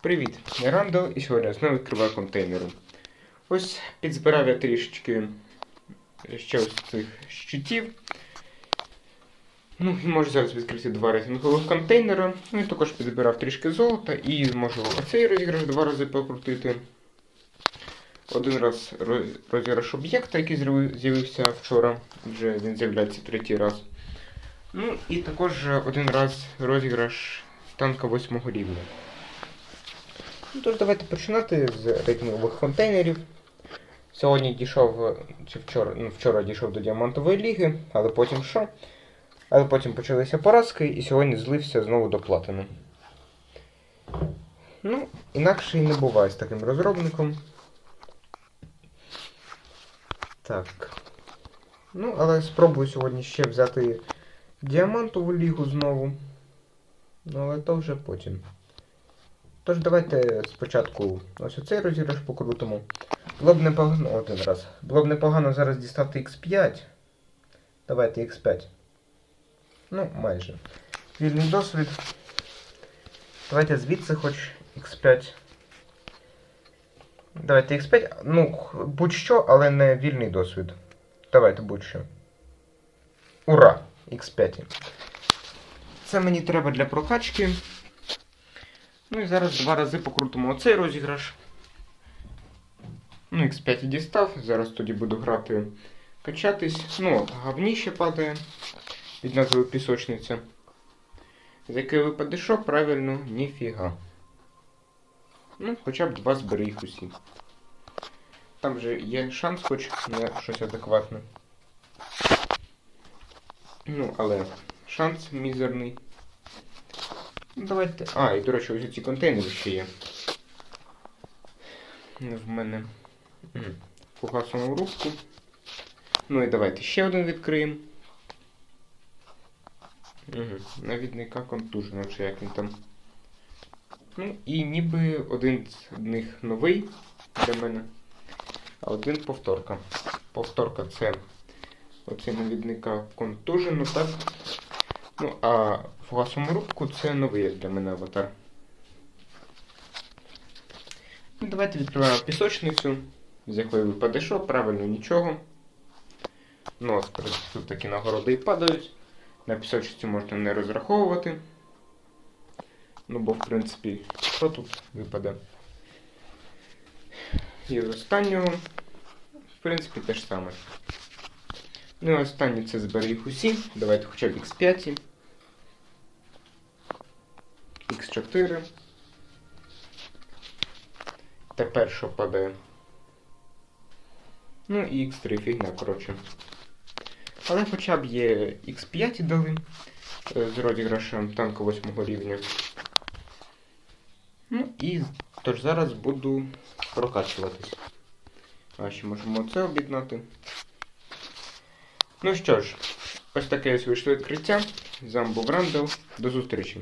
Привіт, я Рандall і сьогодні я знову відкриваю контейнери. Ось підзбирав я трішечки ще ось цих щитів. Ну можу зараз відкрити два рейтингових контейнера. Ну і також підзбирав трішки золота і зможу оцей розіграш два рази покрутити. Один раз розіграш об'єкта, який з'явився вчора, вже він з'являється третій раз. Ну і також один раз розіграш танка восьмого рівня. Ну, тож давайте починати з рейтингових контейнерів. Сьогодні дійшов, чи вчора, ну, вчора дійшов до діамантової ліги, але потім що? Але потім почалися поразки і сьогодні злився знову до платину. Ну, інакше і не буває з таким розробником. Так. Ну, але спробую сьогодні ще взяти діамантову лігу знову. Ну, але то вже потім. Тож давайте спочатку ось оцей розіграш покрутимо. Було б непогано один раз. Було б непогано зараз дістати X5. Давайте X5. Ну, майже. Вільний досвід. Давайте звідси хоч X5. Давайте X5. Ну, будь-що, але не вільний досвід. Давайте будь-що. Ура! X5. Це мені треба для прокачки. Ну і зараз два рази покрутимо оцей розіграш. Ну, X5 дістав, зараз тоді буду грати качатись. Ну, от, гавніще падає від назви пісочниця. З якої випаде що? Правильно, ніфіга. Ну, хоча б два збери усі. Там же є шанс хоч на щось адекватне. Ну, але шанс мізерний. Давайте. А, і до речі, ось ці контейнери ще є. В мене фугасову рубку. Ну і давайте ще один відкриємо. Угу. Навідника контужена, чи як він там. Ну і ніби один з них новий для мене, а один повторка. Повторка це оцей навідника контужено, так? Ну, а фугасову рубку це новий для мене аватар. Ну, давайте відкриваємо пісочницю, з якої випаде що, правильно нічого. Ну, от, тут такі нагороди і падають. На пісочниці можна не розраховувати. Ну, бо, в принципі, що тут випаде? І з останнього, в принципі, те ж саме. Ну і останнє це збери їх усі. Давайте хоча б X5. X4. Тепер що падає? Ну і X3 фігня, коротше. Але хоча б є X5 дали е, з розіграшем танку 8 рівня. Ну і тож зараз буду прокачуватись. А ще можемо це об'єднати. Ну що ж, ось таке ось вийшло відкриття. З вами. До зустрічі.